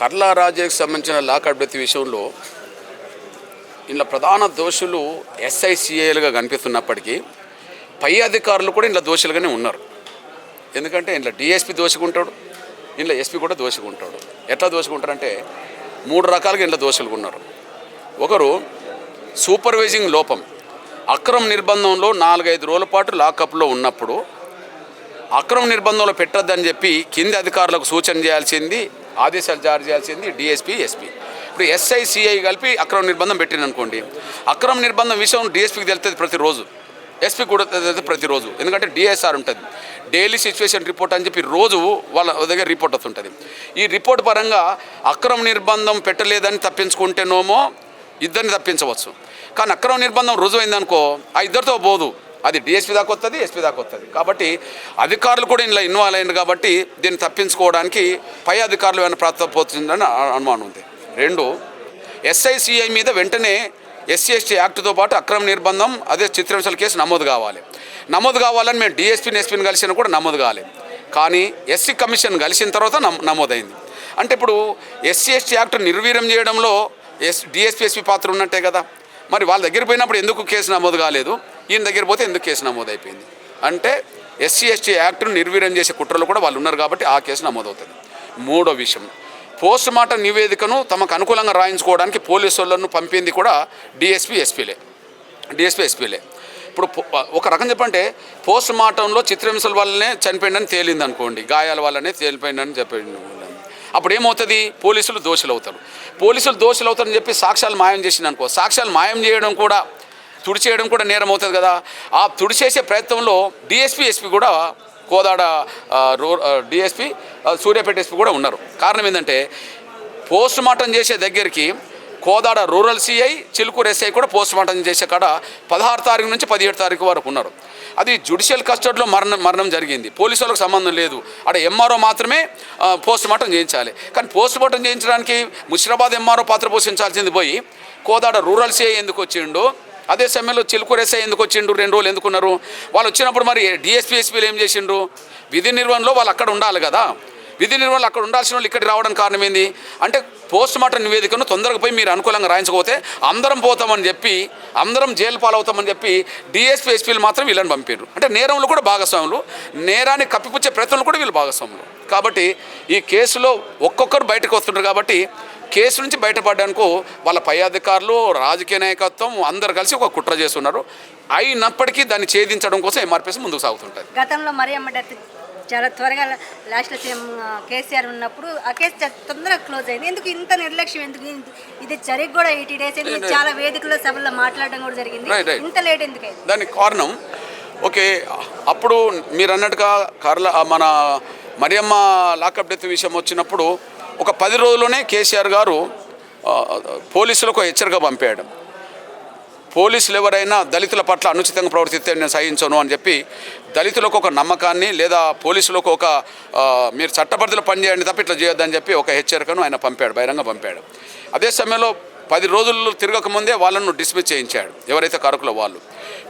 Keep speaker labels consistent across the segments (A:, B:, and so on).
A: కర్లా రాజేకి సంబంధించిన లాక్ అభ్యర్థి విషయంలో ఇందులో ప్రధాన దోషులు ఎస్ఐసిఐలుగా కనిపిస్తున్నప్పటికీ పై అధికారులు కూడా ఇందులో దోషులుగానే ఉన్నారు. ఎందుకంటే ఇంట్లో డిఎస్పి దోషుకుంటాడు ఇంట్లో ఎస్పీ కూడా దోషుకుంటాడు ఎట్లా దోషుకుంటారంటే మూడు రకాలుగా ఇంట్లో దోషులుగా ఉన్నారు. ఒకరు సూపర్వైజింగ్ లోపం. అక్రమ నిర్బంధంలో నాలుగైదు రోజుల పాటు లాకప్లో ఉన్నప్పుడు అక్రమ నిర్బంధంలో పెట్టొద్దని చెప్పి కింది అధికారులకు సూచన చేయాల్సింది ఆదేశాలు జారీ చేయాల్సింది డిఎస్పీ ఎస్పీ. ఇప్పుడు ఎస్ఐ సిఐ కలిపి అక్రమ నిర్బంధం పెట్టింది అనుకోండి అక్రమ నిర్బంధం విషయం డిఎస్పీకి తెలుస్తుంది ప్రతిరోజు. ఎస్పీ కూడా తెలుస్తుంది ప్రతిరోజు. ఎందుకంటే డిఎస్ఆర్ ఉంటుంది. డైలీ సిచ్యువేషన్ రిపోర్ట్ అని చెప్పి రోజు వాళ్ళ దగ్గర రిపోర్ట్ వస్తుంటుంది. ఈ రిపోర్ట్ పరంగా అక్రమ నిర్బంధం పెట్టలేదని తప్పించుకుంటేనోమో ఇద్దరిని తప్పించవచ్చు. కానీ అక్రమ నిర్బంధం రుజువైందనుకో ఆ ఇద్దరితో పోదు. అది డిఎస్పీ దాకా వస్తుంది ఎస్పీ దాకా వస్తుంది కాబట్టి అధికారులు కూడా ఇందులో ఇన్వాల్వ్ అయ్యింది కాబట్టి దీన్ని తప్పించుకోవడానికి పై అధికారులు ఏమైనా ప్రాప్తపోతుందని అనుమానం ఉంది. రెండు ఎస్ఐసిఐ మీద వెంటనే ఎస్సీ ఎస్టీ యాక్ట్తో పాటు అక్రమ నిర్బంధం అదే చిత్రహింసల కేసు నమోదు కావాలి. నమోదు కావాలని మేము డిఎస్పీని ఎస్పీని కలిసినా కూడా నమోదు కావాలి కానీ ఎస్సీ కమిషన్ కలిసిన తర్వాత నమ్ నమోదైంది. అంటే ఇప్పుడు ఎస్సీ ఎస్టీ యాక్ట్ నిర్వీర్యం చేయడంలో ఎస్ డిఎస్పీ ఎస్పీ పాత్ర ఉన్నట్టే కదా. మరి వాళ్ళ దగ్గర పోయినప్పుడు ఎందుకు కేసు నమోదు కాలేదు? ఈయన దగ్గర పోతే ఎందుకు కేసు నమోదు అయిపోయింది అంటే ఎస్సీ ఎస్టీ యాక్ట్ను నిర్వీర్యం చేసే కుట్రలు కూడా వాళ్ళు ఉన్నారు కాబట్టి ఆ కేసు నమోదవుతుంది. మూడో విషయం. పోస్ట్ మార్టం నివేదికను తమకు అనుకూలంగా రాయించుకోవడానికి పోలీసు వాళ్ళను పంపింది కూడా డిఎస్పీ ఎస్పీలే. డిఎస్పీ ఎస్పీలే. ఇప్పుడు ఒక రకం చెప్పంటే పోస్ట్ మార్టంలో చిత్రహింసల వల్లనే చనిపోయిందని తేలింది అనుకోండి గాయాల వల్లనే తేలిపోయిందని చెప్పింది అప్పుడు ఏమవుతుంది పోలీసులు దోషులు అవుతారు పోలీసులు దోషులు అవుతారని చెప్పి సాక్ష్యాలు మాయం చేసింది అనుకో సాక్ష్యాలు మాయం చేయడం కూడా తుడిచేయడం కూడా నేరం అవుతుంది కదా. ఆ తుడిచేసే ప్రయత్నంలో డిఎస్పీ ఎస్పీ కూడా కోదాడ ఆ, రో డిఎస్పీ సూర్యాపేట ఎస్పీ కూడా ఉన్నారు. కారణం ఏంటంటే పోస్ట్ మార్టం చేసే దగ్గరికి Kodad rural CI Chilukur SI కూడా పోస్ట్ మార్టం చేసే కాడ పదహారు తారీఖు నుంచి పదిహేడు తారీఖు వరకు ఉన్నారు. అది జుడిషియల్ కస్టడీలో మరణం మరణం జరిగింది. పోలీసు వాళ్ళకి సంబంధం లేదు. అక్కడ ఎంఆర్ఓ మాత్రమే ఆ, పోస్ట్ మార్టం చేయించాలి. కానీ పోస్ట్ మార్టం చేయించడానికి ముషిరాబాద్ ఎంఆర్ఓ పాత్ర పోషించాల్సింది పోయి కోదాడ రూరల్ సిఐ ఎందుకు వచ్చిండు? అదే సమయంలో చిలుకూరు ఎస్ఐ ఎందుకు వచ్చిండు? రెండు రోజులు ఎందుకున్నారు వాళ్ళు వచ్చినప్పుడు మరి డిఎస్పీ ఎస్పీలు ఏం చేసిండ్రు? విధి నిర్వహణలో వాళ్ళు అక్కడ ఉండాలి కదా. విధి నిర్వహణలు అక్కడ ఉండాల్సిన వాళ్ళు ఇక్కడ రావడానికి కారణం ఏంది? అంటే పోస్ట్ మార్టం నివేదికను తొందరగా పోయి మీరు అనుకూలంగా రాయించకపోతే అందరం పోతామని చెప్పి అందరం జైలు పాలవుతామని చెప్పి డిఎస్పీ ఎస్పీలు మాత్రం వీళ్ళని పంపారు అంటే నేరంలో కూడా భాగస్వాములు నేరాన్ని కప్పిపుచ్చే ప్రయత్నంలో కూడా వీళ్ళు భాగస్వాములు. కాబట్టి ఈ కేసులో ఒక్కొక్కరు బయటకు వస్తుంటారు కాబట్టి కేసు నుంచి బయటపడడానికి వాళ్ళ పై అధికారులు రాజకీయ నాయకత్వం అందరు కలిసి ఒక కుట్ర చేస్తున్నారు. అయినప్పటికీ దాన్ని ఛేదించడం కోసం ఎంఆర్పీఎస్ ముందుకు సాగుతుంటుంది.
B: గతంలో మరియమ్మ డెత్ చాలా త్వరగా లాస్ట్లో సీఎం కేసీఆర్ ఉన్నప్పుడు ఆ కేసు తొందరగా క్లోజ్ అయింది. ఎందుకు ఇంత నిర్లక్ష్యం? ఎందుకు ఇది- జరిగి కూడా ఎయిటీ డేస్ అయింది చాలా వేదికల్లో సభల్లో మాట్లాడడం కూడా జరిగింది. ఇంత లేట్ ఎందుకు
A: దానికి కారణం ఓకే అప్పుడు మీరు అన్నట్టుగా కర్ల మన మరియమ్మ లాకప్ డెత్ విషయం వచ్చినప్పుడు ఒక పది రోజుల్లోనే కేసీఆర్ గారు పోలీసులకు హెచ్చరిక పంపాడు. పోలీసులు ఎవరైనా దళితుల పట్ల అనుచితంగా ప్రవర్తిస్తే నేను సహించను అని చెప్పి దళితులకు ఒక నమ్మకాన్ని లేదా పోలీసులకు ఒక మీరు చట్టపరిధిలో పనిచేయండి తప్ప ఇట్లా చేయొద్దని చెప్పి ఒక హెచ్చరికను ఆయన పంపాడు బహిరంగ పంపాడు. అదే సమయంలో పది రోజులు తిరగకముందే వాళ్ళను డిస్మిస్ చేయించాడు ఎవరైతే కారకులో వాళ్ళు.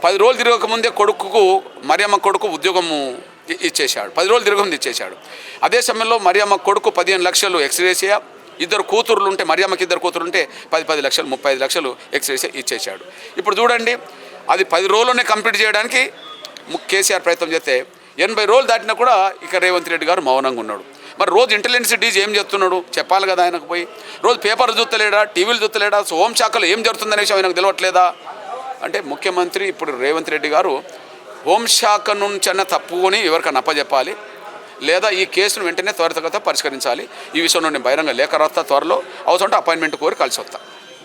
A: పది రోజులు తిరగకముందే కొడుకుకు మరియమ్మ కొడుకు ఉద్యోగము ఇ- ఇచ్చేశాడు పది రోజులు తిరగముందు ఇచ్చేశాడు. అదే సమయంలో మరియమ్మ కొడుకు పదిహేను లక్షలు ఎక్స్రేసియా ఇద్దరు కూతుర్లు ఉంటే మరియమ్మకి ఇద్దరు కూతురు ఉంటే పది పది లక్షలు ముప్పై ఐదు లక్షలు ఎక్స్రేసియా ఇచ్చేశాడు. ఇప్పుడు చూడండి అది పది రోజుల్లోనే కంప్లీట్ చేయడానికి కేసీఆర్ ప్రయత్నం చేస్తే ఎనభై రోజులు దాటినా కూడా ఇక రేవంత్ రెడ్డి గారు మౌనంగా ఉన్నాడు. మరి రోజు ఇంటెలిజెన్స్ డీజీ ఏం చెప్తున్నాడు? చెప్పాలి కదా ఆయనకు పోయి. రోజు పేపర్ చూస్తలేడా? టీవీలు చూస్తలేడా? సో హోంశాఖలో ఏం జరుగుతుందనే విషయం ఆయనకు తెలియట్లేదా అంటే ముఖ్యమంత్రి ఇప్పుడు రేవంత్ రెడ్డి గారు హోంశాఖ నుంచైనా తప్పుకొని ఎవరికైనా అప్పచెప్పాలి లేదా ఈ కేసును వెంటనే త్వరితగత పరిష్కరించాలి. ఈ విషయంలో నేను బహిరంగ లేఖ రాస్తా త్వరలో. అవసరం అపాయింట్మెంట్ కోరి కలిసి వస్తా.